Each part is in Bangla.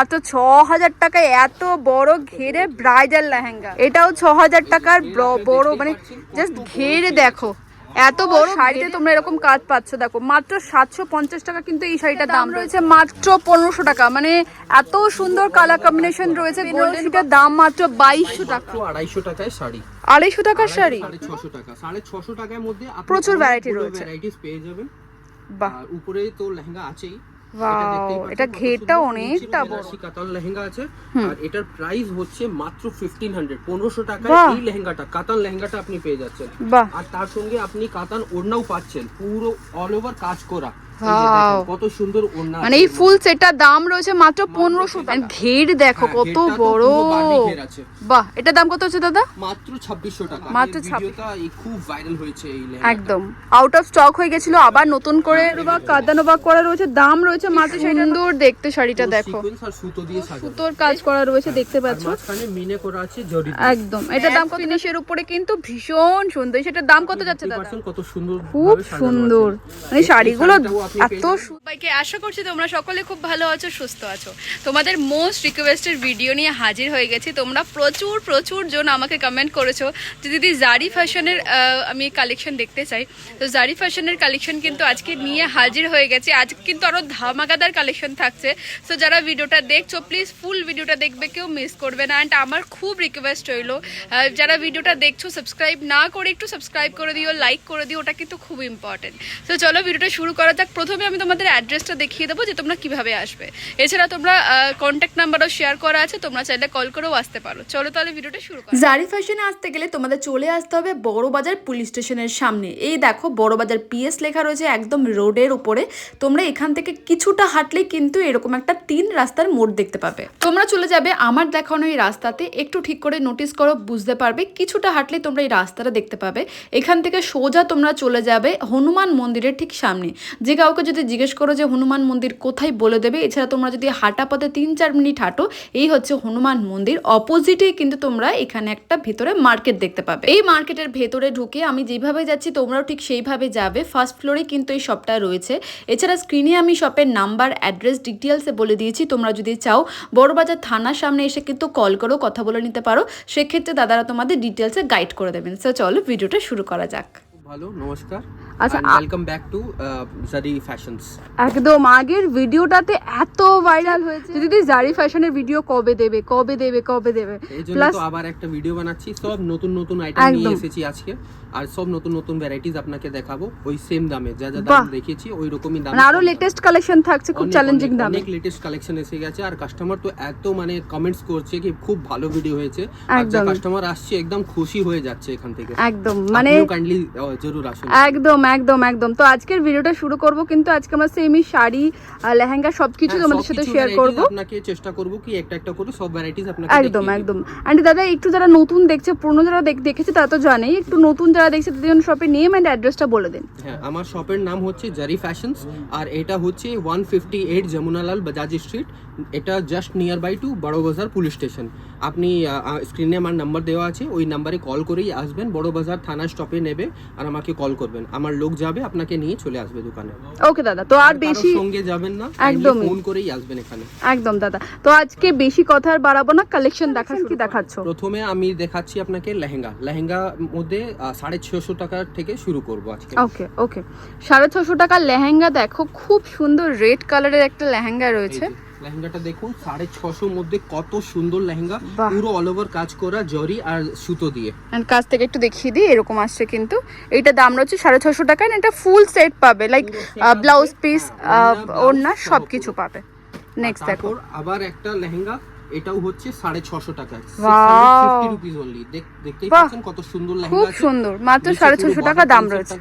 মাত্র ছ হাজার টাকায় এত বড় ঘেরে ব্রাইডাল লেহেঙ্গা। এটাও ছ হাজার টাকার বড় মানে জাস্ট ঘেরে দেখো। এত বড় শাড়িতে তোমরা এরকম কাজ পাচ্ছ দেখো। মাত্র সাতশো পঞ্চাশ টাকা কিন্তু এই শাড়িটার দাম রয়েছে মাত্র পনেরোশো টাকা। মানে এত সুন্দর কালার কম্বিনেশন রয়েছে গোল্ডেনটার দাম মাত্র বাইশশো টাকা। আড়াইশো টাকায় শাড়ি। আড়াইশো টাকার শাড়ি? ছশো টাকা। সাড়ে ছশো টাকার মধ্যে প্রচুর ভ্যারাইটি রয়েছে। varieties পেয়ে যাবেন। বাহ। উপরে তো লেহেঙ্গা আছেই। এটা ঘেরটা অনেকটা বড়। কাতান লেহেঙ্গা আছে। আর এটার প্রাইস হচ্ছে মাত্র ফিফটিন হান্ড্রেড পনেরোশো টাকায় বাহ। এই লেহেঙ্গাটা কাতান লেহেঙ্গাটা আপনি পেয়ে যাচ্ছেন। আর তার সঙ্গে আপনি কাতান ওড়নাও পাচ্ছেন। পুরো অল ওভার কাজ করা। কত সুন্দর ওড়না মানে এই ফুল সেটটার দাম রয়েছে মাত্র পনেরোশো টাকা। ঘের দেখো হ্যাঁ, কত বড়। বাহ এটার দাম কত হচ্ছে দাদা? মাত্র ছাব্বিশশো টাকা। মাত্র খুব ভাইরাল হয়েছে। একদম। আউট অফ স্টক হয়ে গেছিল আবার নতুন করে বা কাদানো বা করা রয়েছে দাম রয়েছে মাত্র সুন্দর দেখতে শাড়িটা দেখো। সুতো দিয়ে সাজানো। সুতোর কাজ করা রয়েছে দেখতে আর পাচ্ছ? মিনে একদম। এটার দাম কত জিনিসের উপরে কিন্তু ভীষণ সুন্দর। সেটার দাম কত যাচ্ছে দাদা? খুব সুন্দর। মানে শাড়িগুলো এত এত সবাইকে আশা করছি তোমরা সকলে খুব ভালো আছো সুস্থ আছো। তোমাদের মোস্ট রিকোয়েস্টেড ভিডিও নিয়ে হাজির হয়ে গেছি। তোমরা প্রচুর প্রচুর জন আমাকে কমেন্ট করেছ যে দিদি জারি ফ্যাশনের আমি কালেকশন দেখতে চাই। তো জারি ফ্যাশনের কালেকশন কিন্তু আজকে নিয়ে হাজির হয়ে গেছে। আজ কিন্তু আরও ধামাকাদার কালেকশন থাকছে। সো যারা ভিডিওটা দেখছ প্লিজ ফুল ভিডিওটা দেখবে কেউ মিস করবে না। অ্যান্ড আমার খুব রিকোয়েস্ট রইল যারা ভিডিওটা দেখছ সাবস্ক্রাইব না করে একটু সাবস্ক্রাইব করে দিও লাইক করে দিও ওটা কিন্তু খুব ইম্পর্টেন্ট তো চলো ভিডিওটা শুরু করা যাক। প্রথমে আমি তোমাদের অ্যাড্রেসটা দেখিয়ে দেবো যে তোমরা কীভাবে আসবে। এছাড়া তোমরা কন্ট্যাক্ট নাম্বারও শেয়ার করা আছে, তোমরা চাইলে কল করেও আসতে পারো। চলো তাহলে ভিডিওটা শুরু করো জারি ফ্যাশনে আসতে গেলে তোমাদের চলে আসতে হবে বড়বাজার পুলিশ স্টেশনের সামনে। এই দেখো, বড়বাজার পিএস লেখা রয়েছে একদম রোডের উপরে। তোমরা এখান থেকে কিছুটা হাঁটলেই কিন্তু এরকম একটা তিন রাস্তার মোড় দেখতে পাবে। তোমরা চলে যাবে আমার দেখানো এই রাস্তাতে। একটু ঠিক করে নোটিস করো, বুঝতে পারবে। কিছুটা হাঁটলে তোমরা এই রাস্তাটা দেখতে পাবে। এখান থেকে সোজা তোমরা চলে যাবে হনুমান মন্দিরের ঠিক সামনে। যে কাউকে যদি জিজ্ঞেস করো যে হনুমান মন্দির কোথায় বলে দেবে, এছাড়া তোমরা যদি হাঁটা পথে তিন চার মিনিট হাঁটো, এই হচ্ছে হনুমান মন্দির। অপোজিটেই কিন্তু তোমরা এখানে একটা ভেতরে মার্কেট দেখতে পাবে। এই মার্কেটের ভেতরে ঢুকে আমি যেভাবে যাচ্ছি, তোমরাও ঠিক সেইভাবে যাবে। ফার্স্ট ফ্লোরে কিন্তু এই শপটা রয়েছে। এছাড়া স্ক্রিনে আমি শপের নাম্বার অ্যাড্রেস ডিটেলসে বলে দিয়েছি। তোমরা যদি চাও, বড়বাজার থানার সামনে এসে কিন্তু কল করো, কথা বলে নিতে পারো। সেক্ষেত্রে দাদারা তোমাদের ডিটেলসে গাইড করে দেবেন। সো চলো ভিডিওটা শুরু করা যাক। ভালো নমস্কার আচ্ছা, welcome back to Zari fashions একদম আগের ভিডিওটাতে এত ভাইরাল হয়েছে। দিদি জারি ফ্যাশনের ভিডিও কবে দেবে? কবে দেবে? কবে দেবে? এই জন্য তো আবার একটা ভিডিও বানাচ্ছি সব নতুন নতুন আইটেম নিয়ে এসেছি আজকে। আর সব নতুন নতুন ভ্যারাইটিস আপনাকে দেখাবো। ওই সেম দামে যা যা দাম দেখিয়েছি ওই রকমই দাম মানে আরও লেটেস্ট কালেকশন থাকছে খুব চ্যালেঞ্জিং দামে। অনেক লেটেস্ট কালেকশন এসে গেছে আর কাস্টমার তো এত মানে কমেন্টস করছে কি খুব ভালো ভিডিও হয়েছে। আর যা কাস্টমার আসছে একদম খুশি হয়ে যাচ্ছে এখান থেকে। একদম মানে কাইন্ডলি জরুর আসুন। একদম একদম একদম। তো আজকের ভিডিওটা শুরু করব কিন্তু আজকে আমরা সেমি শাড়ি লেহেঙ্গা সবকিছু হ্যাঁ, তোমাদের সাথে শেয়ার করব। আপনাকে চেষ্টা করব কি একটা একটা করে সব ভ্যারাইটিস আপনাকে একদম একদম। আন্টি দাদা একটু যারা নতুন দেখছে পুরনো যারা দেখ- দেখেছে তারা তো জানেই একটু নতুন যারা দেখছে তাদের জন্য শপের নেম এন্ড অ্যাড্রেসটা বলে দিন। হ্যাঁ আমার শপের নাম হচ্ছে জারি ফ্যাশনস আর এটা হচ্ছে one fifty eight Jamunalal Bajaj street এটা just near by to বড়গোজার police station আপনি স্ক্রিনে আমার নাম্বার দেওয়া আছে ওই নাম্বারে কল করেই আসবেন বড় বাজার থানা স্টপে নেবে আর আমাকে কল করবেন। আমার লোক যাবে আপনাকে নিয়ে চলে আসবে দোকানে। ওকে দাদা তো আর বেশি সঙ্গে যাবেন না একদমই। ফোন করেই আসবেন এখানে। একদম দাদা। তো আজকে বেশি কথা আর বাড়াবো না কালেকশন দেখা কি দেখাচ্ছ? প্রথমে আমি দেখাচ্ছি আপনাকে লেহেঙ্গা। লেহেঙ্গা মধ্যে সাড়ে ছশো টাকা থেকে শুরু করব আজকে। ওকে ওকে সাড়ে ছশো টাকার লেহেঙ্গা দেখো খুব সুন্দর রেড কালারের একটা লেহেঙ্গা রয়েছে। লেহেঙ্গাটা দেখুন সাড়ে ছশোর মধ্যে কত সুন্দর লেহেঙ্গা পুরো অল ওভার কাজ করা জরি আর সুতো দিয়ে। অ্যান্ড কাছ থেকে একটু দেখিয়ে দিই এরকম আসছে কিন্তু। এইটা দাম রয়েছে সাড়ে ছশো টাকা এটা ফুল সেট পাবে লাইক ব্লাউজ পিস ওড়না সব কিছু। পাবে। নেক্সট দেখো। আবার একটা লেহেঙ্গা এটাও হচ্ছে সাড়ে ছশো টাকা। দেখতেই পাচ্ছেন কত সুন্দর লেহেঙ্গা খুব সুন্দর। মাত্র সাড়ে ছশো টাকা দাম রয়েছে।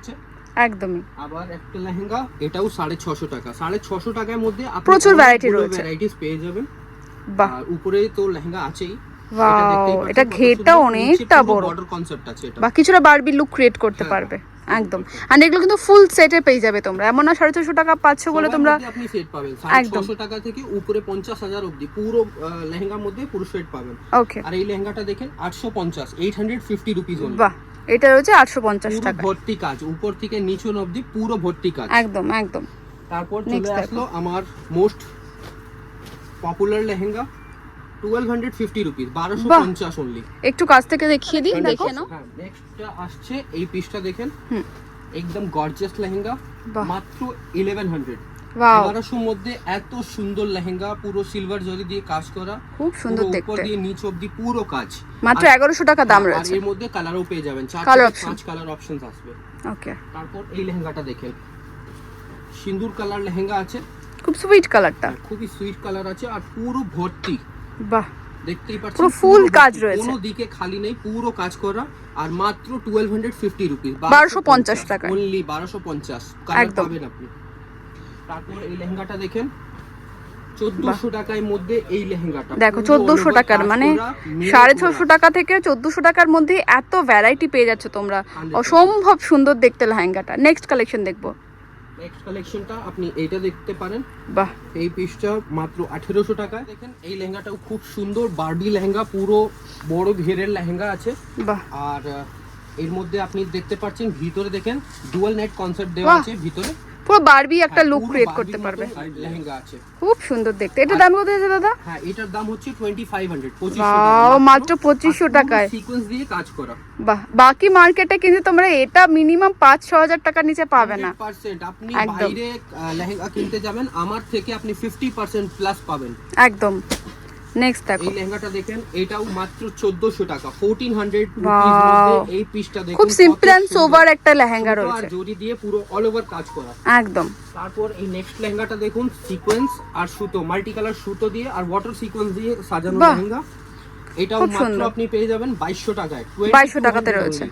একদমই। আবার একটা লেহেঙ্গা এটাও সাড়ে ছশো টাকা। সাড়ে ছশো টাকার মধ্যে প্রচুর variety রয়েছে। ভ্যারাইটিস পেয়ে যাবেন। বাহ। আর উপরে তো লেহেঙ্গা আছেই। এটা ঘেরটা অনেকটা বড়। বর্ডার কনসেপ্ট আছে এটা। বা কিছুটা বারবি লুক ক্রিয়েট করতে হ্যাঁ। পারবে। একদম। আর এগুলো কিন্তু ফুল সেটে পেয়ে যাবে তোমরা। এমন না সাড়ে ছশো টাকা পাচ্ছ বলে তোমরা আপনি সেট পাবেন। একদম। টাকা থেকে উপরে পঞ্চাশ হাজার অব্দি পুরো লেহেঙ্গার মধ্যে পুরো সেট পাবেন। ওকে আর এই লেহেঙ্গাটা দেখেন আটশো পঞ্চাশ এইট হান্ড্রেড ফিফটি রুপিস বাহ। এটা রয়েছে আটশো পঞ্চাশ টাকা ভর্তি কাজ উপর থেকে নিচুন অবধি পুরো ভর্তি কাজ। একদম একদম। তারপর চলে আসলো আমার most popular lehenga 1250 rupees 1250 only একটু কাছ থেকে দেখিয়ে দিই দেখে। নাও। হ্যাঁ, নেক্সটটা আসছে এই পিসটা দেখেন। হুম। একদম গর্জিয়াস লেহেঙ্গা মাত্র 1100 লেহেঙ্গা পুরো সিলভার জরি দিয়ে কাজ করা কালার লেহেঙ্গা আছে। খুব সুইট কালারটা হ্যাঁ, খুবই সুইট কালার আছে আর পুরো ভর্তি। বাহ। দেখতেই ফুল কাজ কোনো দিকে খালি নেই পুরো কাজ করা। আর মাত্র 1250 রুপিস 1250 টাকা বারোশো পঞ্চাশ। কালার পাবেন আপনি। তারপর এই লেহেঙ্গাটা দেখেন। চোদ্দশো টাকার মধ্যে এই লেহেঙ্গাটা। দেখো চোদ্দশো টাকার মানে সাড়ে ছশো টাকা থেকে চোদ্দশো টাকার মধ্যে এত ভ্যারাইটি পেয়ে যাচ্ছ তোমরা। অসম্ভব সুন্দর দেখতে লেহেঙ্গাটা। নেক্সট কালেকশন দেখব। নেক্সট কালেকশনটা আপনি এইটা দেখতে পারেন। বাহ। এই পিসটা মাত্র আঠেরোশো টাকায়। দেখেন এই লেহেঙ্গাটাও খুব সুন্দর বারবি লেহেঙ্গা পুরো বড় ঘেরের লেহেঙ্গা আছে। বাহ। আর এর মধ্যে আপনি দেখতে পাচ্ছেন ভিতরে দেখেন ডুয়াল নেট কনসেপ্ট দেওয়া আছে ভিতরে। পুরো বারবি একটা হ্যাঁ, লুক ক্রিয়েট করতে পারবে। লেহেঙ্গা আছে। খুব সুন্দর দেখতে। এটা দাম কত আছে দাদা? হ্যাঁ এটার দাম হচ্ছে টোয়েন্টি ফাইভ হান্ড্রেড Wow, মাত্র 2500 টাকায়। সিকোয়েন্স দিয়ে কাজ করা। বাহ বাকি মার্কেটে কিন্তু তোমরা এটা মিনিমাম পাঁচ ছ হাজার টাকার নিচে পাবে না। 100% আপনি। বাইরে লেহেঙ্গা কিনতে যাবেন আমার থেকে আপনি ফিফটি পার্সেন্ট প্লাস পাবেন। একদম। নেক্সট দেখো। এই লেহেঙ্গাটা দেখেন এটাও মাত্র চোদ্দশো টাকা ফোরটিন হান্ড্রেড Wow. এই পিসটা দেখুন খুব সিম্পল অ্যান্ড সোবার একটা লেহেঙ্গা সুতো আর জরি দিয়ে পুরো অল ওভার কাজ করা। একদম। তারপর এই নেক্সট লেহেঙ্গাটা দেখুন সিকোয়েন্স আর সুতো মাল্টি কালার সুতো দিয়ে আর ওয়াটার সিকোয়েন্স দিয়ে সাজানো লেহেঙ্গা। এটাও মাত্র আপনি পেয়ে যাবেন বাইশশো টাকায়। বাইশশো টাকাতে রয়েছে।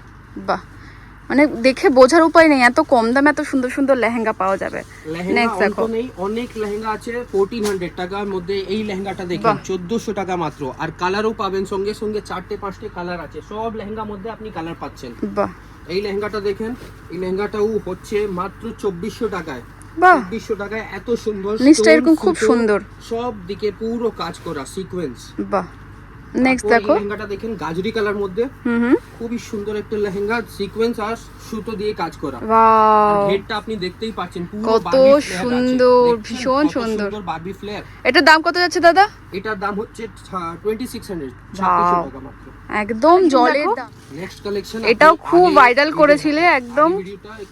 বাহ। মানে দেখে বোঝার উপায় নেই এত কম দামে এত সুন্দর সুন্দর লেহেঙ্গা পাওয়া যাবে। নেক্সট দেখো। অনেক লেহেঙ্গা আছে ফোরটিন হান্ড্রেড টাকার মধ্যে এই লেহেঙ্গাটা দেখুন বাহ। চোদ্দশো টাকা মাত্র। আর কালারও পাবেন সঙ্গে সঙ্গে চারটে পাঁচটে কালার আছে সব লেহেঙ্গার মধ্যে আপনি কালার পাচ্ছেন। বাহ। এই লেহেঙ্গাটা দেখেন এই লেহেঙ্গাটাও হচ্ছে মাত্র চব্বিশশো টাকায়। বাহ। চব্বিশশো টাকায় এত সুন্দর এরকম খুব সুন্দর। সব দিকে পুরো কাজ করা সিকোয়েন্স বাহ। নেক্সট দেখো। লেহেঙ্গাটা দেখেন গাজরি কালার মধ্যে। হুম খুবই সুন্দর একটা লেহেঙ্গা সিকোয়েন্স আর সুতো দিয়ে কাজ করা। ওয়াও হেডটা আপনি দেখতেই পাচ্ছেন পুরো কত। সুন্দর, ভীষণ সুন্দর। বারবি ফ্লেয়ার এটার দাম কত যাচ্ছে দাদা? এটার দাম হচ্ছে টোয়েন্টি সিক্স হান্ড্রেড Wow. টাকা মাত্র। একদম জলের নেক্সট কালেকশন এটাও খুব viral করেছিলে, একদম।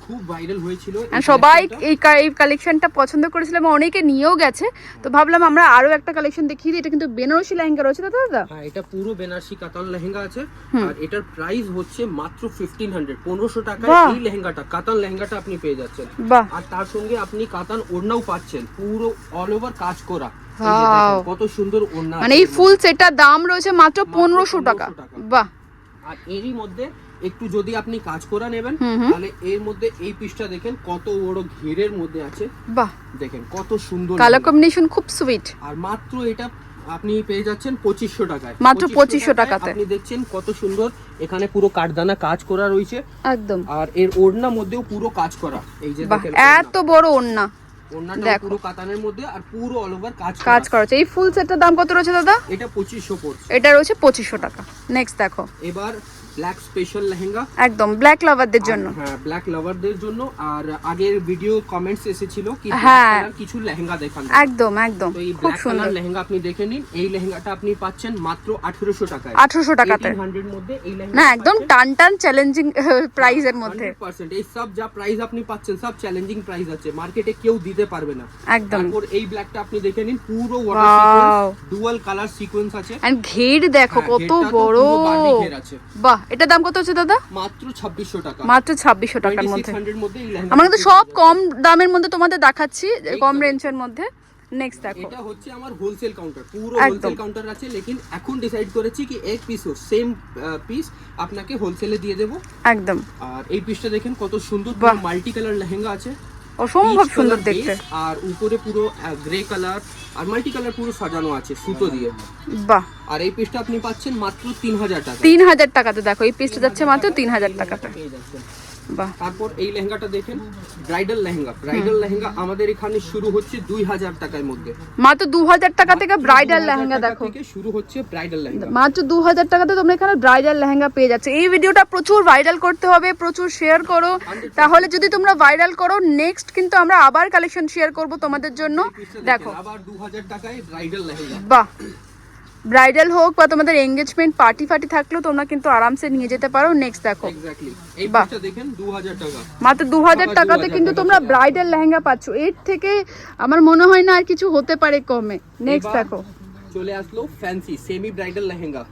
খুব ভাইরাল হয়েছিল সবাই এই এই কালেকশনটা পছন্দ করেছিল এবং অনেকে নিয়েও গেছে। তো ভাবলাম আমরা আরও একটা কালেকশন দেখিয়ে দিই এটা কিন্তু বেনারসি লেহেঙ্গা রয়েছে দাদা দাদা? হ্যাঁ এটা পুরো বেনারসি কাতান লেহেঙ্গা আছে। আর এটার প্রাইস হচ্ছে মাত্র ফিফটিন হান্ড্রেড পনেরোশো টাকায় এই লেহেঙ্গাটা কাতান লেহেঙ্গাটা আপনি পেয়ে যাচ্ছেন। আর তার সঙ্গে আপনি কাতান ওড়নাও পাচ্ছেন পুরো অল ওভার কাজ করা। কত সুন্দর ওড়না মানে এই ফুল সেটটার দাম রয়েছে মাত্র পনেরোশো 1500 টাকা। বাহ। আর এরই মধ্যে একটু যদি আপনি কাজ করা নেবেন। তাহলে এর মধ্যে এই পিসটা দেখেন কত বড় ঘেরের মধ্যে আছে। বাহ। দেখেন কত সুন্দর কালার কম্বিনেশন খুব সুইট আর মাত্র এটা আপনি পেয়ে যাচ্ছেন পঁচিশশো টাকায়। মাত্র 2500 টাকায় টাকাতে। আপনি দেখছেন কত সুন্দর এখানে পুরো কাঠদানা কাজ করা রয়েছে। একদম। আর এর ওড়না মধ্যেও পুরো কাজ করা। এই যে এত বড় ওড়না। দেখো। পুরো কাতানের মধ্যে আর পুরো অল ওভার কাজ কাজ করা করা এই ফুল সেটটার দাম কত রয়েছে দাদা? এটা পড়ছে। এটা রয়েছে পঁচিশশো টাকা। নেক্সট দেখো। এবার ব্ল্যাক স্পেশাল লেহেঙ্গা। একদম ব্ল্যাক লাভারদের জন্য। হ্যাঁ ব্ল্যাক লাভারদের জন্য। আর আগের ভিডিও কমেন্টস এসেছিল কি হ্যাঁ। কিছু লেহেঙ্গা দেখান। একদম একদম খুব ব্ল্যাক সুন্দর। লেহেঙ্গা আপনি দেখে নিন। এই লেহেঙ্গাটা আপনি পাচ্ছেন মাত্র আঠেরোশো টাকায়। আঠারোশো টাকাতে। হান্ড্রেড মধ্যে এই লেহেঙ্গা না একদম টান টান চ্যালেঞ্জিং প্রাইসের মধ্যে। পার্সেন্ট এই সব যা প্রাইস আপনি পাচ্ছেন সব চ্যালেঞ্জিং প্রাইস আছে। মার্কেটে কেউ দিতে পারবে না। একদম। তারপর এই ব্ল্যাকটা আপনি দেখে নিন পুরো. ওয়াটার ডুয়াল কালার সিকোয়েন্স আছে। এন্ড ঘের দেখো হ্যাঁ, কত বড়। বাহ এটার দাম কত হচ্ছে দাদা? মাত্র ছাব্বিশশো টাকা। মাত্র ছাব্বিশশো টাকার মধ্যে। আমরা কিন্তু সব কম দামের মধ্যে তোমাদের দেখাচ্ছি কম রেঞ্জের মধ্যে। নেক্সট দেখো। এটা হচ্ছে আমার হোলসেল কাউন্টার পুরো হোলসেল কাউন্টার আছে লেকিন এখন ডিসাইড করেছি কি এক পিসও সেম পিস আপনাকে হোলসেলে দিয়ে দেবো। একদম। আর এই পিসটা দেখেন কত সুন্দর মাল্টি কালার লেহেঙ্গা আছে। অসম্ভব সুন্দর দেখতে। আর উপরে পুরো গ্রে কালার আর মাল্টি কালার পুরো সাজানো আছে সুতো দিয়ে। বাহ। আর এই পিসটা আপনি পাচ্ছেন মাত্র তিন হাজার টাকা। তিন হাজার টাকাতে দেখো এই পিসটা যাচ্ছে মাত্র তিন হাজার টাকাতে। তারপর এই লেহেঙ্গাটা দেখেন ব্রাইডাল লেহেঙ্গা। ব্রাইডাল লেহেঙ্গা আমাদের এখানে শুরু হচ্ছে দুই হাজার টাকার মধ্যে। মাত্র দু হাজার টাকা থেকে ব্রাইডাল লেহেঙ্গা দেখো। থেকে শুরু হচ্ছে ব্রাইডাল লেহেঙ্গা। মাত্র দু হাজার টাকাতে তোমরা এখানে ব্রাইডাল লেহেঙ্গা পেয়ে যাচ্ছে। এই ভিডিওটা প্রচুর ভাইরাল করতে হবে প্রচুর শেয়ার করো। তাহলে যদি তোমরা ভাইরাল করো নেক্সট কিন্তু আমরা আবার কালেকশন শেয়ার করব তোমাদের জন্য। দেখো। আবার দু হাজার টাকায় ব্রাইডাল লেহেঙ্গা। বাহ। ব্রাইডাল হোক বা তোমাদের এঙ্গেজমেন্ট পার্টি ফার্টি থাকলেও তোমরা কিন্তু আরামসে নিয়ে যেতে পারো। নেক্সট দেখো। মাত্র দু হাজার টাকাতে কিন্তু তোমরা ব্রাইডাল লেহেঙ্গা পাচ্ছ। এর থেকে আমার মনে হয় না আর কিছু হতে পারে কমে। নেক্সট দেখো। চলে আসলো ফ্যান্সি সেমি ব্রাইডাল লেহেঙ্গা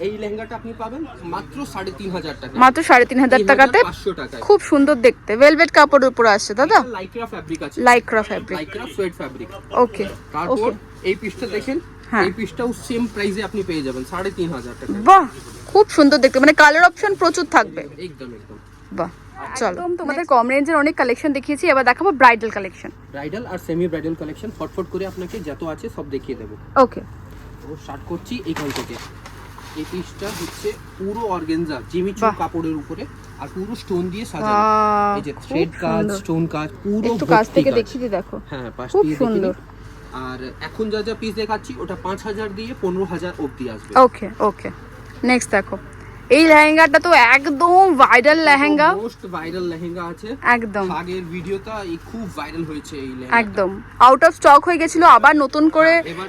এই- লেহেঙ্গাটা আপনি পাবেন মাত্র সাড়ে তিন হাজার টাকা। মাত্র সাড়ে তিন হাজার টাকাতে খুব সুন্দর দেখতে। ভেলভেট কাপড়ের উপর আসছে দাদা? লাইক্রা ফ্যাব্রিক আছে। Lycra fabric lycra sweat fabric okay তারপর এই পিসটা দেখেন। এই পিসটাও সেম প্রাইসে আপনি পেয়ে যাবেন সাড়ে তিন হাজার টাকা। বাহ খুব সুন্দর দেখতে মানে কালার অপশন প্রচুর থাকবে। একদম একদম। বাহ চলো। তোমাদের কম রেঞ্জের অনেক কালেকশন দেখিয়েছি এবার দেখাবো ব্রাইডাল কালেকশন ব্রাইডাল আর সেমি ব্রাইডাল কালেকশন ফটফট করে আপনাকে যত আছে সব দেখিয়ে দেবো। ওকে তো স্টার্ট করছি এইখান থেকে। এই পিসটা হচ্ছে পুরো অর্গেনজা জিমিচু কাপড়ের উপরে আর পুরো স্টোন দিয়ে সাজানো। এই যে থ্রেড কাজ স্টোন কাজ পুরো একটু কাছ থেকে কাজ। দেখিয়ে দেখো। হ্যাঁ পাশ খুব দিয়ে। দিই। আর এখন যা যা পিস দেখাচ্ছি, ওটা পাঁচ হাজার দিয়ে পনেরো হাজার অবধি আসবে। ওকে ওকে নেক্সট দেখো। এই লেহেঙ্গাটা তো একদম viral lehenga. Most viral lehenga আছে। একদম। আগের ভিডিওটা খুব ভাইরাল হয়েছে এই লেহেঙ্গা একদম। আউট অফ স্টক হয়ে গেছিল আবার নতুন করে এবার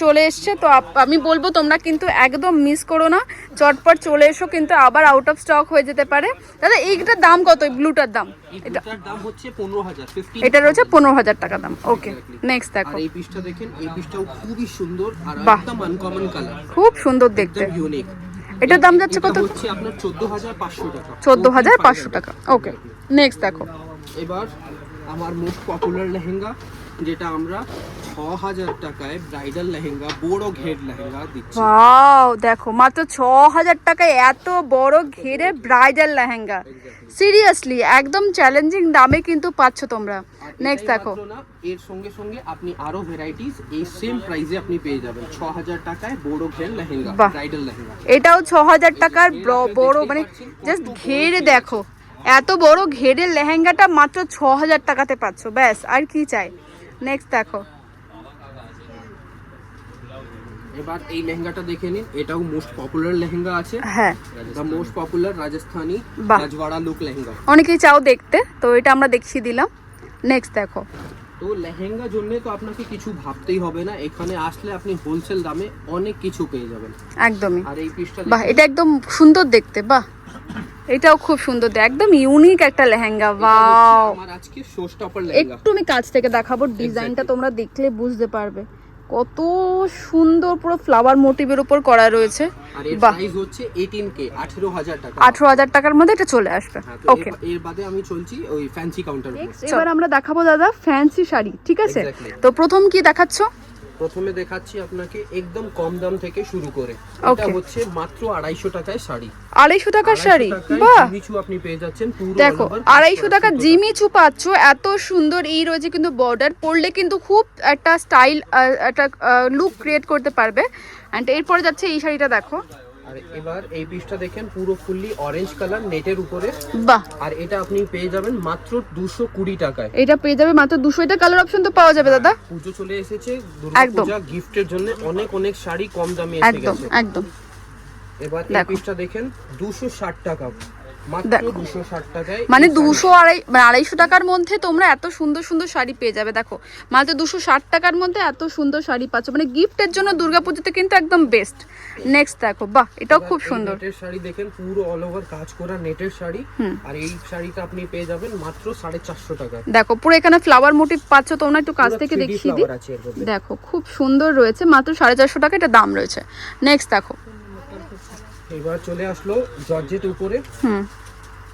চলে এসছে। তো আমি বলব তোমরা কিন্তু একদম মিস করো না। চটপট চলে এসো কিন্তু আবার আউট অফ স্টক হয়ে যেতে পারে। দাদা এইটার দাম কত? এই ব্লুটার দাম? এই এটা দুটার দাম হচ্ছে পনেরো হাজার ফিফটিন এটা রয়েছে পনেরো হাজার টাকা দাম। ওকে নেক্সট আর দেখো। এই পিসটা দেখেন এই পিসটাও খুবই সুন্দর আর একদম আনকমন কালার খুব সুন্দর দেখতে। ইউনিক এটার দাম যাচ্ছে কত? হচ্ছে আপনার চোদ্দ হাজার পাঁচশো টাকা। চোদ্দ হাজার পাঁচশো টাকা। ওকে নেক্সট দেখো। এবার আমার মোস্ট পপুলার লেহেঙ্গা। যেটা আমরা ছ হাজার টাকায় ব্রাইডাল লেহেঙ্গা বড় ঘের লেহেঙ্গা দিচ্ছি। ওয়াও দেখো মাত্র ছ হাজার টাকায় এত বড় ঘেরে ব্রাইডাল লেহেঙ্গা। সিরিয়াসলি একদম চ্যালেঞ্জিং দামে কিন্তু পাচ্ছ তোমরা। নেক্সট দেখো। এর সঙ্গে সঙ্গে আপনি আরও ভ্যারাইটিস এই সেম প্রাইসে আপনি পেয়ে যাবেন। ছ হাজার টাকায় বড় ঘের লেহেঙ্গা ব্রাইডাল লেহেঙ্গা। এটাও ছ হাজার টাকার বড় মানে জাস্ট ঘেরে দেখো এত বড় ঘেরের লেহেঙ্গাটা মাত্র ছ হাজার টাকাতে পাচ্ছ ব্যাস আর কি চাই? নেক্সট দেখো। এবার এই লেহেঙ্গাটা দেখে নিন। এটাও মোস্ট পপুলার লেহেঙ্গা আছে। হ্যাঁ। The most popular Rajasthani. Rajwada look lehenga. অনেকেই চাও দেখতে তো এটা আমরা দেখিয়ে দিলাম। নেক্সট দেখো। তো লেহেঙ্গা জন্য তো আপনাকে কিছু ভাবতেই হবে না। এখানে আসলে আপনি হোলসেল দামে অনেক কিছু পেয়ে যাবেন। একদমই। আর এই পিসটা বাহ এটা একদম সুন্দর দেখতে বাহ। এটাও খুব সুন্দর দেখ- একদম ইউনিক একটা লেহেঙ্গা ওয়াও আজকে শো লেহেঙ্গা। একটু আমি কাছ থেকে দেখাবো ডিজাইনটা তোমরা দেখলে বুঝতে পারবে। কত সুন্দর পুরো ফ্লাওয়ার মোটিভের উপর করা রয়েছে। আর এর প্রাইস হচ্ছে 18k 18000 টাকা। আঠারো হাজার টাকার মধ্যে এটা চলে আসবে। হ্যাঁ, ওকে এর- এর বাদে আমি চলছি ওই ফ্যান্সি কাউন্টার এবার আমরা দেখাবো দাদা ফ্যান্সি শাড়ি ঠিক আছে? তো প্রথম কি দেখাচ্ছ? প্রথমে দেখাচ্ছি আপনাকে একদম কম দাম থেকে শুরু করে। এটা হচ্ছে মাত্র আড়াইশো টাকায় শাড়ি। আড়াইশো টাকার শাড়ি? বাহ! জিমিচু আপনি পেয়ে যাচ্ছেন পুরো দেখো আড়াইশো টাকা জিমিচু জিমি পাচ্ছ এত সুন্দর এই রয়েছে কিন্তু বর্ডার পরলে কিন্তু খুব একটা স্টাইল একটা লুক ক্রিয়েট করতে পারবে। অ্যান্ড এরপরে যাচ্ছে এই শাড়িটা দেখো। আর এবার এই পিসটা দেখেন পুরো ফুললি অরেঞ্জ কালার নেটের উপরে। বাহ। আর এটা আপনি পেয়ে যাবেন মাত্র দুশো কুড়ি টাকায়। এটা পেয়ে যাবে মাত্র দুশো। এটা কালার অপশন তো পাওয়া যাবে দাদা। পুজো চলে এসেছে দুর্গাপূজা গিফটের জন্য অনেক অনেক শাড়ি কম দামে এসে গেছে। একদম। এবার এই পিসটা দেখেন দুশো ষাট টাকা। মানে দুশো আড়াই মানে আড়াইশো টাকার মধ্যে তোমরা এত সুন্দর সুন্দর শাড়ি পেয়ে যাবে দেখো। মাত্র দুশো ষাট টাকার মধ্যে এত সুন্দর শাড়ি পাচ্ছ। মানে গিফটের জন্য দুর্গাপুজোতে কিন্তু একদম বেস্ট নেক্সট দেখো বাহ এটাও খুব সুন্দর। শাড়ি দেখেন পুরো অল ওভার কাজ করা নেটের শাড়ি। আর এই শাড়িটা আপনি পেয়ে যাবেন মাত্র সাড়ে চারশো টাকা। দেখো পুরো এখানে ফ্লাওয়ার মোটিভ পাচ্ছ তোমরা একটু কাছ থেকে 3D দেখিয়ে দিই। দেখো খুব সুন্দর রয়েছে মাত্র সাড়ে চারশো টাকা এটা দাম রয়েছে। নেক্সট দেখো। এবার চলে আসলো জর্জেট উপরে। হুম।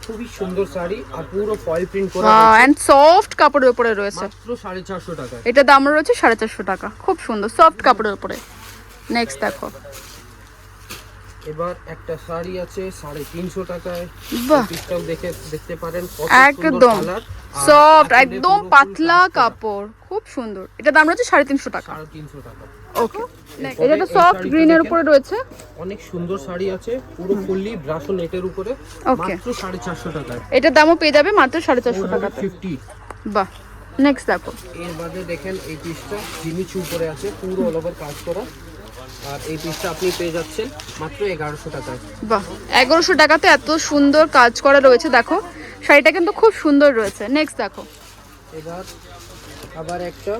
খুবই সুন্দর শাড়ি আর পুরো ফয়েল প্রিন্ট করা এন্ড সফট কাপড়ের উপরে রয়েছে। মাত্র সাড়ে চারশো টাকায়। এটা দাম রয়েছে সাড়ে চারশো টাকা। খুব সুন্দর সফট কাপড়ের উপরে। নেক্সট দেখো। এবার একটা শাড়ি আছে সাড়ে তিনশো টাকায়। পিসটাও দেখে দেখতে পারেন একদম সফট একদম পাতলা কাপড় খুব সুন্দর। এটা দাম রয়েছে সাড়ে তিনশো টাকা। সাড়ে তিনশো টাকা। ওকে এটা সফট। উপরে রয়েছে। অনেক সুন্দর শাড়ি আছে পুরো ফুললি ব্রাশো নেটের উপরে. মাত্র সাড়ে চারশো টাকায়। এটার দামও পেয়ে যাবে মাত্র সাড়ে চারশো টাকাতে। ফিফটি বাহ নেক্সট দেখো। এর বাদে দেখেন এই পিসটা জিমিচু উপরে আছে পুরো অল ওভার কাজ করা। আর এই পিসটা আপনি পেয়ে যাচ্ছেন মাত্র এগারোশো টাকায়। বাহ এগারোশো টাকাতে এত সুন্দর কাজ করা রয়েছে দেখো। শাড়িটা কিন্তু খুব সুন্দর রয়েছে। নেক্সট দেখো। এবার আবার একটা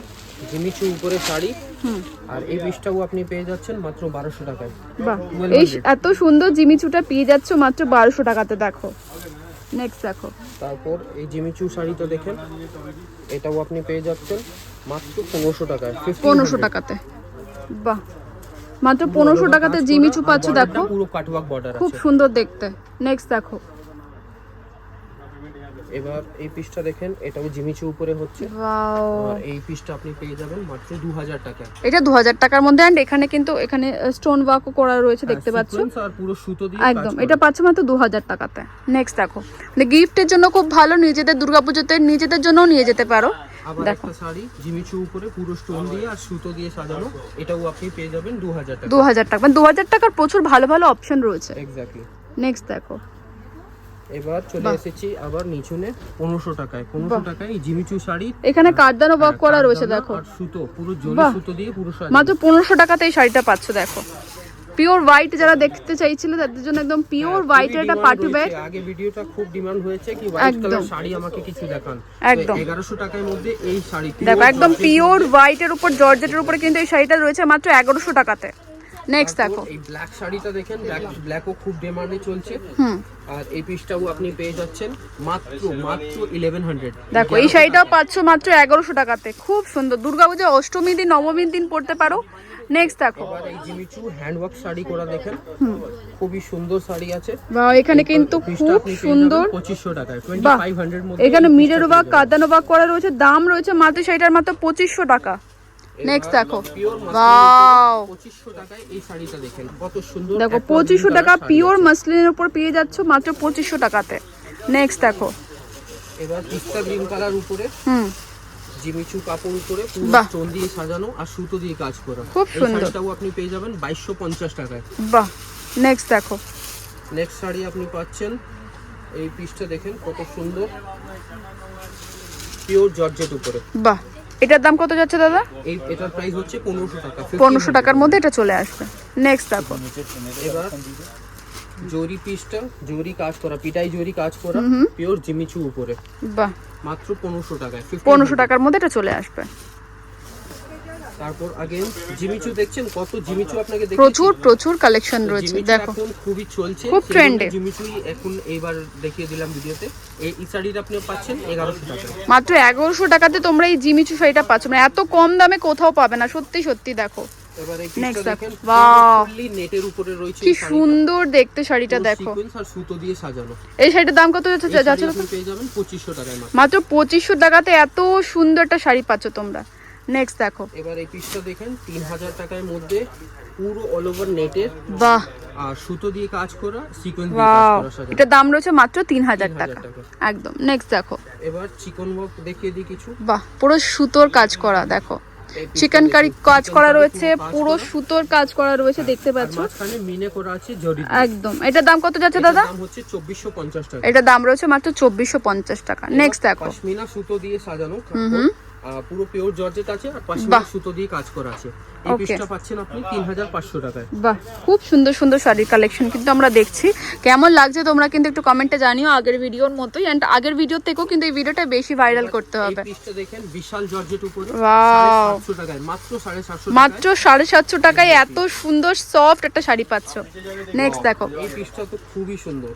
জিমিচু উপরে শাড়ি। হুম। আর এই পিসটাও আপনি পেয়ে যাচ্ছেন মাত্র বারোশো টাকায়। বাহ এই এত সুন্দর জিমিচুটা পেয়ে যাচ্ছ মাত্র বারোশো টাকাতে দেখো। নেক্সট দেখো। তারপর এই জিমিচু শাড়িটা দেখেন। এটাও আপনি পেয়ে যাচ্ছেন মাত্র পনেরোশো টাকায় পনেরোশো টাকাতে। বাহ মাত্র পনেরোশো টাকাতে জিমিচু পাচ্ছ দেখো। পুরো কাটওয়ার্ক বর্ডার খুব সুন্দর দেখতে। নেক্সট দেখো। এবার এই পিসটা দেখেন এটাও জিমিচু উপরে হচ্ছে। আর এই পিসটা আপনি পেয়ে যাবেন মাত্র দু হাজার টাকায়। এটা দু হাজার টাকার মধ্যে অ্যান্ড এখানে কিন্তু এখানে স্টোন ওয়ার্কও করা রয়েছে দেখতে পাচ্ছ। আর পুরো সুতো দিয়ে একদম এটা পাচ্ছ মাত্র দু হাজার টাকাতে। নেক্সট দেখো। মানে গিফটের জন্য খুব ভালো নিজেদের দুর্গাপুজোতে নিজেদের জন্যও নিয়ে যেতে পারো। আবার। একটা শাড়ি জিমিচু উপরে পুরো স্টোন দিয়ে আর সুতো দিয়ে সাজানো। এটাও আপনি পেয়ে যাবেন দু হাজার টাকা। দু হাজার টাকা। মানে দু হাজার টাকার প্রচুর ভালো ভালো অপশন রয়েছে। এক্স্যাক্টলি নেক্সট দেখো। এবার চলে এসেছি আবার নিচুনে পনেরোশো টাকায়। পনেরোশো টাকায় জিমিচু শাড়ি এখানে কারদানো ওয়ার্ক করা রয়েছে দেখো। আর সুতো পুরো জলে সুতো দিয়ে পুরো মাত্র পনেরোশো টাকাতে এই শাড়িটা পাচ্ছ দেখো। পিওর হোয়াইট যারা দেখতে চাইছিল তাদের জন্য একদম পিওর হোয়াইট হোয়াইটের একটা পার্টি ব্যাগ আগে ভিডিওটা খুব ডিমান্ড হয়েছে কি হোয়াইট কালার শাড়ি আমাকে কিছু দেখান। একদম। এগারোশো টাকার মধ্যে এই শাড়ি দেখো একদম পিওর। হোয়াইটের উপর জর্জেটের উপরে কিন্তু এই শাড়িটা রয়েছে মাত্র এগারোশো টাকাতে। নেক্সট দেখো। এই ব্ল্যাক শাড়িটা দেখেন ব্ল্যাক ব্ল্যাকও খুব ডিমান্ডে চলছে। হুম। আর এই পিসটাও আপনি পেয়ে যাচ্ছেন মাত্র মাত্র ইলেভেন হান্ড্রেড দেখো এই শাড়িটাও পাচ্ছ মাত্র এগারোশো টাকাতে। খুব সুন্দর। দুর্গাপূজা অষ্টমী দিন নবমীর দিন পড়তে পারো। নেক্সট দেখো। এই জিমিচু হ্যান্ডওয়ার্ক শাড়ি করা দেখেন। খুবই সুন্দর শাড়ি আছে। বা এখানে কিন্তু খুব সুন্দর। পঁচিশশো টাকায় টোয়েন্টি বাহ। ফাইভ হান্ড্রেড মধ্যে এখানে মিরের বাগ কাদানো বাগ করা রয়েছে দাম রয়েছে মাত্র শাড়িটার মাত্র পঁচিশশো টাকা। নেক্সট দেখো। বাও পঁচিশশো টাকায় এই শাড়িটা দেখেন কত সুন্দর দেখো একটা পঁচিশশো green টাকা পিওর। মাসলিনের উপর পেয়ে যাচ্ছ মাত্র পঁচিশশো টাকাতে। নেক্সট দেখো। এবার পিস্তা গ্রিন কালার উপরে। হুম। জিমিচু কাপড় উপরে পুরো। স্টোন দিয়ে সাজানো আর সুতো দিয়ে কাজ করা। খুব সুন্দর। শাড়িটাও আপনি পেয়ে যাবেন বাইশশো পঞ্চাশ টাকায়। বাহ নেক্সট দেখো। নেক্সট শাড়ি আপনি পাচ্ছেন এই পিসটা দেখেন কত সুন্দর। পিওর জর্জেট উপরে। বাহ এটার দাম কত যাচ্ছে দাদা? এই এটার প্রাইস হচ্ছে পনেরোশো টাকা পনেরোশো টাকার মধ্যে এটা চলে আসবে। নেক্সট দেখো। এবার জরি পিসটা জরি কাজ করা পিটাই জরি কাজ করা পিওর জিমিচু উপরে। বাহ। মাত্র পনেরোশো টাকায় 1500 পনেরোশো টাকার মধ্যে এটা চলে আসবে। তারপর আগে জিমিচু দেখছেন? কত জিমিচু আপনাকে দেখিয়েছি। প্রচুর প্রচুর কালেকশন রয়েছে দেখো। এখন খুবই চলছে খুব trend জিমিচুই এখন এইবার দেখিয়ে দিলাম ভিডিওতে। এই এই আপনি পাচ্ছেন এগারোশো টাকায় মাত্র এগারোশো টাকাতে তোমরা এই জিমিচু শাড়িটা পাচ্ছ মানে এত কম দামে কোথাও পাবে না সত্যি সত্যি দেখো। এবার এই Next পিসটা দেখো। দেখেন Wow! নেটের উপরে রয়েছে কি শাড়িটা। সুন্দর দেখতে শাড়িটা দেখো। sequence আর সুতো দিয়ে সাজানো। এই শাড়িটার দাম কত যাচ্ছে? যাচ্ছে পেয়ে যাবেন পঁচিশশো টাকায় মাত্র। মাত্র পঁচিশশো টাকাতে এত সুন্দর একটা শাড়ি পাচ্ছ তোমরা। নেক্সট দেখো। এবার এই পিসটা দেখেন টাকার মধ্যে পুরো অল ওভার নেটের বাহ। আর সুতো দিয়ে কাজ করা সিকোয়েন্স দিয়ে কাজ করা সাজানো। এটার দাম রয়েছে মাত্র তিন হাজার 3000 টাকা। টাকা। একদম। নেক্সট দেখো। এবার চিকন ওয়ার্ক দেখিয়ে দিই কিছু। বাহ পুরো সুতোর কাজ করা দেখো। এই চিকেন কারি কাজ করা রয়েছে পুরো সুতোর কাজ করা রয়েছে দেখতে পাচ্ছি। পাচ্ছ মিনে করা আছে জরি একদম। এটার দাম কত যাচ্ছে দাদা? এটা হচ্ছে চব্বিশশো পঞ্চাশ টাকা। এটার দাম রয়েছে মাত্র চব্বিশশো পঞ্চাশ টাকা। নেক্সট দেখো। পশমিনা সুতো দিয়ে সাজানো পুরো পিওর জর্জেট আছে আর বাহ। সুতো দিয়ে কাজ করা আছে। এই Okay. পিসটা পাচ্ছেন আপনি তিন হাজার পাঁচশো টাকায়। বাহ খুব সুন্দর সুন্দর শাড়ির কালেকশন কিন্তু আমরা দেখছি। কেমন লাগছে তোমরা কিন্তু একটু কমেন্টে জানিও আগের ভিডিওর মতোই। অ্যান্ড আগের ভিডিও থেকেও কিন্তু এই ভিডিওটা বেশি ভাইরাল করতে এই হবে পিসটা দেখেন বিশাল জর্জেট উপরে। Wow! সাতশো টাকায় মাত্র টাকায়। এত সুন্দর সফট একটা শাড়ি পাচ্ছ। নেক্সট দেখো। এই পিসটা তো খুবই সুন্দর।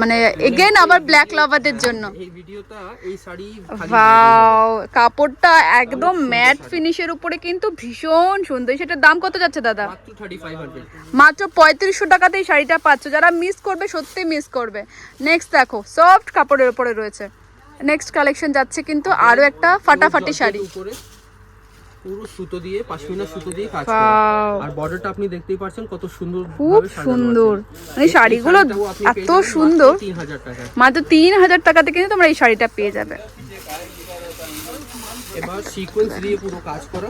মানে এগেন আবার ব্ল্যাক লাভারদের জন্য। এই ভিডিওটা এই শাড়ি ওয়াও কাপড়টা একদম ম্যাট ফিনিশের উপরে কিন্তু ভীষণ সুন্দর। সেটার দাম কত যাচ্ছে দাদা? মাত্র পঁয়ত্রিশশো টাকাতে এই শাড়িটা পাচ্ছ। যারা মিস করবে সত্যি মিস করবে। নেক্সট দেখো সফট কাপড়ের উপরে রয়েছে। নেক্সট কালেকশন যাচ্ছে কিন্তু আরও একটা ফাটাফাটি শাড়ি। পুরো সুতো দিয়ে পাশমিনা সুতো দিয়ে কাজ করা. আর বর্ডারটা আপনি দেখতেই পাচ্ছেন কত সুন্দর খুব সুন্দর। মানে শাড়িগুলো এত সুন্দর। তিন হাজার টাকায় মাত্র তিন হাজার টাকাতে কিন্তু তোমরা এই শাড়িটা পেয়ে যাবে। এবার সিকোয়েন্স দিয়ে পুরো কাজ করা।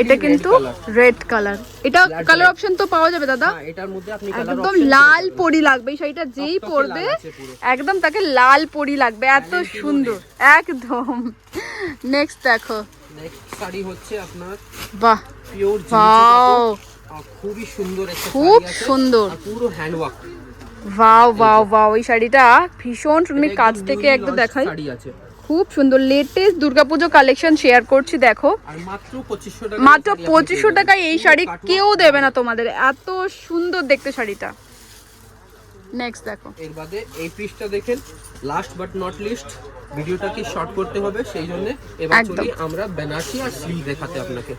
এটা কিন্তু রেড কালার এটা কালার অপশন তো পাওয়া যাবে দাদা। হ্যাঁ, এটার মধ্যে আপনি কালার একদম লাল পরি লাগবে। এই শাড়িটা যেই পরবে। একদম তাকে লাল পরি লাগবে। এত সুন্দর। একদম। নেক্সট দেখো। নেক্সট শাড়ি হচ্ছে আপনার বাহ পিওর ওয়াও। খুবই সুন্দর একটা খুব সুন্দর। পুরো hand work wow wow wow এই শাড়িটা ভীষণ তুমি কাছ থেকে একদম দেখাই। শাড়ি আছে। খুব সুন্দর। লেটেস্ট দুর্গাপুজো কালেকশন শেয়ার করছি দেখো। মাত্র 2500 টাকা মাত্র পঁচিশশো টাকায় এই শাড়ি কেউ দেবে না তোমাদের। এত সুন্দর দেখতে শাড়িটা। নেক্সট দেখো। এর বাদে এই পিসটা দেখেন লাস্ট বাট নট লিস্ট ভিডিওটাকে শর্ট করতে হবে সেই জন্য এবার আমরা বেনারসি আর সিল্ক দেখাতে আপনাকে।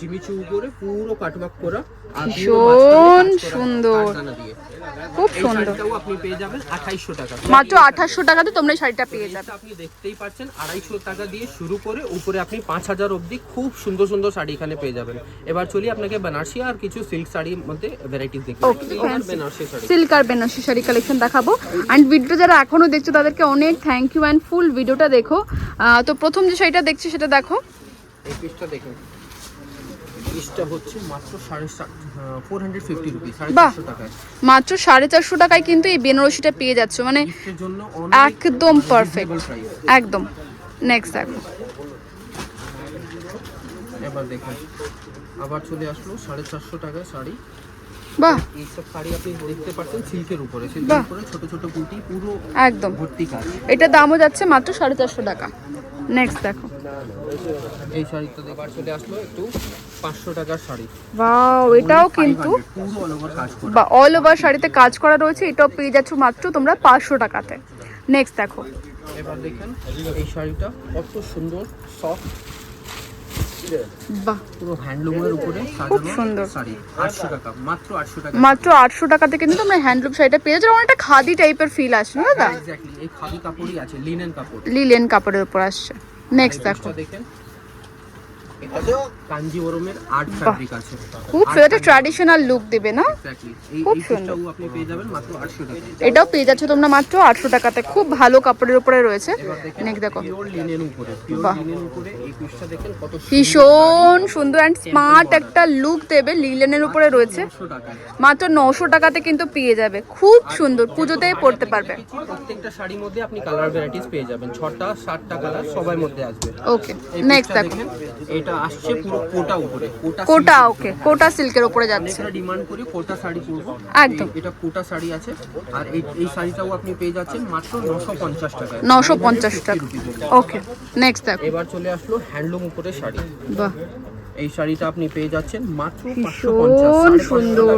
চিমিচু করে পুরো কাটওয়ার্ক করা ভীষণ সুন্দর। খুব সুন্দর। আপনি পেয়ে যাবেন 2800 টাকা মাত্র আঠাশশো টাকাতে তোমরা এই শাড়িটা পেয়ে যাবে। আপনি দেখতেই পাচ্ছেন আড়াইশো টাকা দিয়ে শুরু করে উপরে আপনি পাঁচ হাজার অবধি খুব সুন্দর সুন্দর শাড়ি এখানে পেয়ে যাবেন। এবার চলি আপনাকে বেনারসি আর কিছু সিল্ক শাড়ির মধ্যে ভ্যারাইটিস দেখি। Okay, fancy. Benarasi sari. Silk আর বেনারসি শাড়ি কালেকশন দেখাবো। ভিডিওটা যারা এখনও দেখছ তাদেরকে অনেক থ্যাংক ইউ অ্যান্ড ফুল ভিডিওটা দেখো। তো প্রথম যে শাড়িটা দেখছি সেটা দেখো। এই পিসটা দেখুন মাত্র সাড়ে। চারশো টাকায়। কিন্তু এই বেনারসিটা পেয়ে যাচ্ছ। মানে একদম পারফেক্ট একদম। নেক্সট দেখো। এবার দেখুন আবার চলে আসলো সাড়ে চারশো টাকায় শাড়ি। বাহ। এইসব শাড়ি আপনি দেখতে পাচ্ছেন সিল্কের উপরে। বাহ। সিল্কের উপরে ছোট ছোট বুটি পুরো একদম। ভর্তি কাজ। এটার দামও যাচ্ছে মাত্র সাড়ে চারশো টাকা। নেক্সট দেখো। এই শাড়িটা এবার চলে আসলো একটু পাঁচশো টাকার শাড়ি। বাও এটাও কিন্তু 500 অল ওভার বা অল ওভার শাড়িতে কাজ করা রয়েছে এটাও পেয়ে যাচ্ছ মাত্র তোমরা পাঁচশো টাকাতে। নেক্সট দেখো। এবার দেখেন এই শাড়িটা কত সুন্দর সফট বাহ। পুরো হ্যান্ডলুমের উপরে খুব সুন্দর। শাড়ি আটশো টাকা মাত্র আটশো টাকা। মাত্র টাকাতে কিন্তু তোমরা হ্যান্ডলুম শাড়িটা পেয়ে যাচ্ছ অনেকটা খাদি টাইপের ফিল আসে না দাদা? এক্স্যাক্টলি এই খাদি কাপড়ই আছে লিনেন কাপড়। লিলেন কাপড়ের উপর আসছে। নেক্সট দেখো। দেখেন। এটা কাঞ্জিবরমের আর্ট ফ্যাব্রিক আছে। খুব সুন্দর ট্র্যাডিশনাল লুক দেবে না? খুব সুন্দর। আপনি পেয়ে যাবেন মাত্র আটশো টাকা। এটাও পেয়ে যাচ্ছ তোমরা মাত্র আটশো টাকাতে। খুব ভালো কাপড়ের উপরে রয়েছে। নেক্সট দেখো। লিনেন উপরে। পিওর লিনেন উপরে এই পিসটা দেখেন কত ভীষণ সুন্দর অ্যান্ড স্মার্ট একটা লুক দেবে লিলেনের উপরে রয়েছে। মাত্র নশো টাকাতে কিন্তু পেয়ে যাবে। খুব সুন্দর। পুজোতেই পড়তে পারবে। প্রত্যেকটা শাড়ির মধ্যে আপনি কালার ভ্যারাইটিস পেয়ে যাবেন। ছটা সাতটা কালার সবার মধ্যে আসবে। ওকে নেক্সট দেখো। এটা আসছে পুরো কোটা উপরে কোটা ওকে কোটা সিল্কের উপরে যাচ্ছে। আমরা ডিমান্ড করি কোটা শাড়ি পরবো। একদম। এটা কোটা শাড়ি আছে আর এই এই শাড়িটাও আপনি পেয়ে যাচ্ছেন মাত্র নশো পঞ্চাশ টাকায়। নশো পঞ্চাশ টাকা। 950 টাকা। ওকে নেক্সট দেখো। এবার চলে আসলো হ্যান্ডলুম উপরে শাড়ি। বাহ। এই শাড়িটা আপনি পেয়ে যাচ্ছেন মাত্র ভীষণ সুন্দর।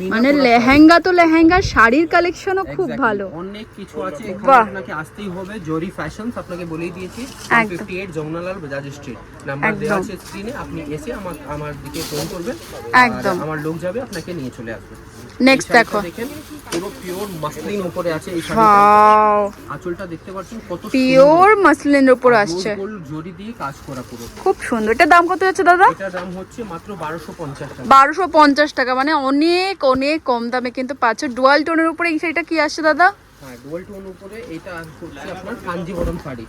মিনা লেহেঙ্গা তো লেহেঙ্গা শাড়ির কালেকশনও খুব ভালো। অনেক কিছু আছে আপনাকে আসতেই হবে জরি ফ্যাশনস আপনাকে বলেই দিয়েছি। একদম। 58 যমুনালাল বাজাজ স্ট্রিট নাম্বার দেওয়া আছে স্ক্রিনে আপনি এসে আমার আমার দিকে ফোন করবেন। একদম। আমার লোক যাবে আপনাকে নিয়ে চলে আসবে। নেক্সট দেখো। পুরো পিওর মাসলিন উপরে আছে এই ওয়াও আঁচলটা দেখতে পাচ্ছেন কত পিওর মাসলিনের উপর আসছে। গোল জরি দিয়ে কাজ করা পুরো। খুব সুন্দর। দাম কত যাচ্ছে দাদা? এটার দাম হচ্ছে মাত্র টাকা। মানে অনেক অনেক কম দামে কিন্তু পাচ্ছ। ডুয়াল টোনের উপরে এই শাড়িটা কি আসছে দাদা? এটা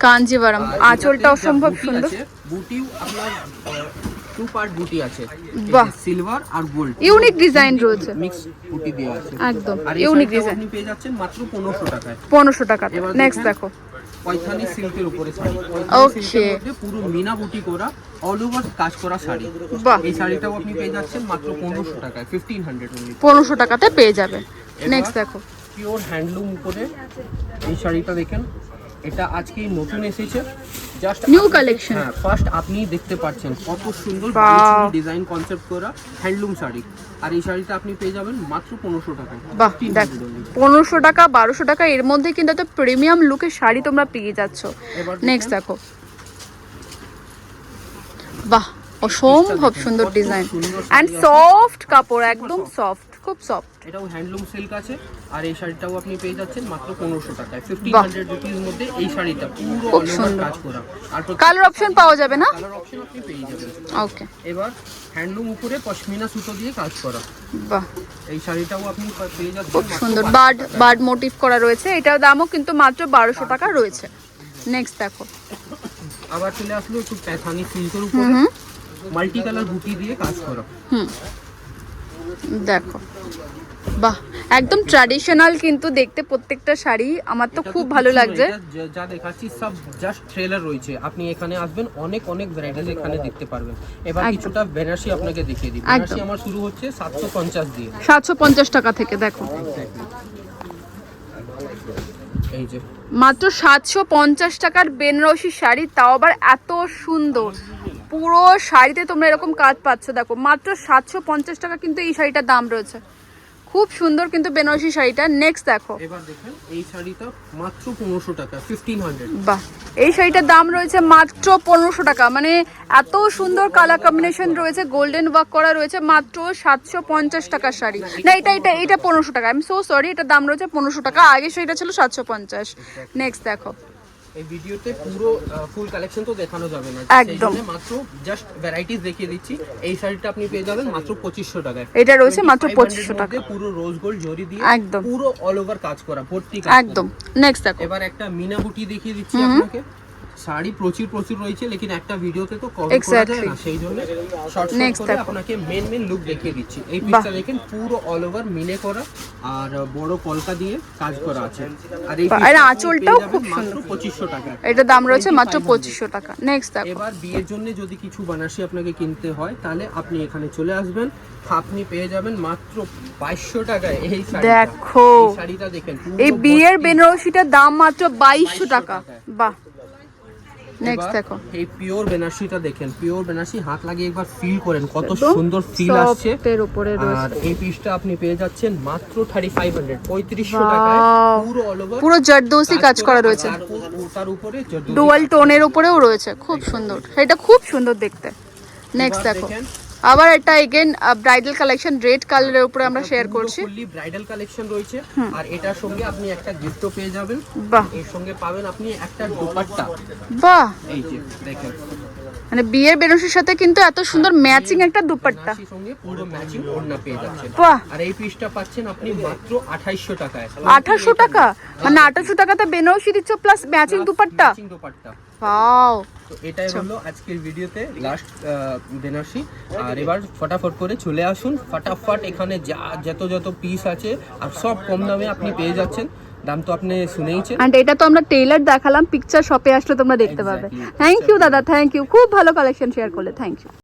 কাঞ্জিভারাম আঁচলটা অসম্ভব সুন্দর। বুটিও আপনার টু পার্ট বুটি আছে। বাহ। সিলভার আর গোল্ড ইউনিক ডিজাইন রয়েছে। মিক্স বুটি দেওয়া আছে। একদম। আর ইউনিক ডিজাইন আপনি পেয়ে যাচ্ছেন মাত্র পনেরোশো টাকায়। পনেরোশো টাকা। নেক্সট দেখো। পয়থানি সিল্কের উপরে শাড়ি মধ্যে পুরো মিনা বুটি করা অল ওভার কাজ করা শাড়ি। বাহ। এই শাড়িটাও আপনি পেয়ে যাচ্ছেন মাত্র পনেরোশো টাকায় ফিফটিন হান্ড্রেড অনলি পনেরোশো টাকাতে পেয়ে যাবে। নেক্সট দেখো। পিওর হ্যান্ডলুম উপরে এই শাড়িটা দেখেন এটা আজকেই নতুন এসেছে। জাস্ট নিউ কালেকশন হ্যাঁ ফার্স্ট আপনি দেখতে পাচ্ছেন কত সুন্দর ডিজাইন কনসেপ্ট করা হ্যান্ডলুম শাড়ি। আর এই শাড়িটা আপনি পেয়ে যাবেন মাত্র পনেরোশো টাকায়। বাহ দেখ। পনেরোশো টাকা বারোশো টাকা এর মধ্যে কিন্তু একটা প্রিমিয়াম লুকের শাড়ি তোমরা পেয়ে যাচ্ছ। নেক্সট দেখো। বাহ অসম্ভব সুন্দর ডিজাইন অ্যান্ড সফট কাপড় একদম সফট খুব সফট এটাও হ্যান্ডলুম সিল্ক আছে আর এই শাড়িটাও আপনি পেয়ে যাচ্ছেন মাত্র পনেরোশো টাকায়। ফিফটিন বাহ। হান্ড্রেড রুপির মধ্যে এই শাড়িটা পুরো all কাজ করা। আর কালার অপশন পাওয়া যাবে না? কালার অপশন আপনি পেয়ে যাবেন। ওকে এবার হ্যান্ডলুম উপরে পশমিনা সুতো দিয়ে কাজ করা। বাহ। এই শাড়িটাও আপনি পেয়ে যাচ্ছেন খুব সুন্দর। বার্ড বার্ড মোটিভ করা রয়েছে। এটার দামও কিন্তু মাত্র বারোশো টাকা রয়েছে। নেক্সট দেখো। আবার চলে আসলো একটু প্যাথানি সিল্কের উপরে। মাল্টি কালার বুটি দিয়ে কাজ করা। হুম। দেখো। বাহ একদম ট্র্যাডিশনাল কিন্তু দেখতে প্রত্যেকটা শাড়ি। আমার তো খুব ভালো লাগছে। যা- দেখাচ্ছি সব জাস্ট ট্রেলার রয়েছে। আপনি এখানে আসবেন অনেক অনেক ভ্যারাইটিস এখানে দেখতে পারবেন। এবার কিছুটা বেনারসি আপনাকে দেখিয়ে দিই। বেনারসি আমার শুরু হচ্ছে সাতশো পঞ্চাশ দিয়ে। সাতশো পঞ্চাশ টাকা থেকে দেখো। এই যে। মাত্র সাতশো পঞ্চাশ টাকার বেনারসি শাড়ি তাও আবার এত সুন্দর। পুরো শাড়িতে তোমরা এরকম কাজ পাচ্ছ দেখো মাত্র সাতশো পঞ্চাশ টাকা কিন্তু এই শাড়িটার দাম রয়েছে। খুব সুন্দর কিন্তু বেনারসি শাড়িটা। নেক্সট দেখো। এবার দেখেন এই শাড়িটা মাত্র পনেরোশো টাকা ফিফটিন হান্ড্রেড বাহ এই শাড়িটার দাম রয়েছে মাত্র পনেরোশো টাকা। মানে এত সুন্দর কালার কম্বিনেশন রয়েছে গোল্ডেন ওয়ার্ক করা রয়েছে মাত্র সাতশো পঞ্চাশ টাকার শাড়ি। না এটা এটা এটা পনেরোশো টাকা। আমি সো সরি এটার দাম রয়েছে পনেরোশো টাকা। আগে শাড়িটা ছিল সাতশো পঞ্চাশ। নেক্সট দেখো। এই ভিডিওতে পুরো ফুল কালেকশন তো দেখানো যাবে না। একদম। মাত্র জাস্ট ভ্যারাইটিস দেখিয়ে দিচ্ছি। এই শাড়িটা আপনি পেয়ে যাবেন মাত্র পঁচিশশো টাকায়। এটা রয়েছে মাত্র 2500 পঁচিশশো টাকা। পুরো রোজ গোল্ড জরি দিয়ে একদম। পুরো অল ওভার কাজ করা ভর্তি কাজ একদম। নেক্সট দেখো। এবার একটা মিনা বুটি দেখিয়ে দিচ্ছি আপনাকে। শাড়ি প্রচুর প্রচুর রয়েছে লেকিন একটা ভিডিওতে তো কভার করা যায় না সেই জন্য শর্ট করে আপনাকে মেন মেন লুক দেখিয়ে দিচ্ছি। এই পিসটা দেখেন পুরো অল ওভার মিনে করা আর বড় কলকা দিয়ে কাজ করা আছে। আর এই আর আঁচলটাও খুব মাত্র পঁচিশশো টাকা। এটার দাম রয়েছে মাত্র 2500 টাকা। নেক্সট দেখো। এবার বিয়ের জন্য যদি কিছু বানারসি আপনাকে কিনতে হয় তাহলে আপনি এখানে চলে আসবেন। আপনি পেয়ে যাবেন মাত্র বাইশশো টাকায় এই শাড়িটা। দেখো। এই শাড়িটা দেখেন এই বিয়ের। বেনারসিটার দাম মাত্র বাইশশো টাকা। বাহ। নেক্সট দেখো। এই পিওর বেনারসিটা দেখেন। পিওর বেনারসি হাত লাগিয়ে একবার ফিল করেন কত সুন্দর ফিল আসছে। এর উপরে আর এই পিসটা আপনি পেয়ে যাচ্ছেন মাত্র থার্টি ফাইভ হান্ড্রেড পঁয়ত্রিশশো Wow! টাকায়। পুরো অল ওভার পুরো জারদৌসি কাজ করা রয়েছে। তার উপরে ডুয়াল টোনের উপরেও রয়েছে। খুব সুন্দর। এটা খুব সুন্দর দেখতে। নেক্সট দেখো। আবার এটা এগেন ব্রাইডাল কালেকশন রেড কালারের উপরে আমরা শেয়ার করছি। ফুললি ব্রাইডাল কালেকশন রয়েছে। আর এটার সঙ্গে আপনি একটা গিফটও পেয়ে যাবেন। বাহ। এর সঙ্গে পাবেন আপনি একটা দোপাট্টা। বাহ। এই যে দেখেন। মানে বিয়ের বেনারসির সাথে কিন্তু এত সুন্দর ম্যাচিং একটা দুপাট্টা। বেনারসির পুরো ম্যাচিং ওড়না পেয়ে যাচ্ছেন। আর এই পিসটা পাচ্ছেন আপনি মাত্র আঠাইশশো টাকায়। আঠাশশো টাকা? মানে আঠাশশো টাকাতে বেনারসি দিচ্ছ plus matching dupatta? Matching dupatta. তো এটাই হলো আজকের ভিডিওতে লাস্ট বেনারসি। আর এবার ফটাফট করে চলে আসুন। ফটাফট এখানে যা যত যত পিস আছে আর সব কম দামে আপনি পেয়ে যাচ্ছেন। দাম তো আপনি শুনেইছেন। অ্যান্ড এটা তো আমরা টেইলার দেখালাম পিকচার শপে আসলে তোমরা দেখতে পাবে। থ্যাংক ইউ দাদা থ্যাংক ইউ খুব ভালো কালেকশন শেয়ার করলে থ্যাংক ইউ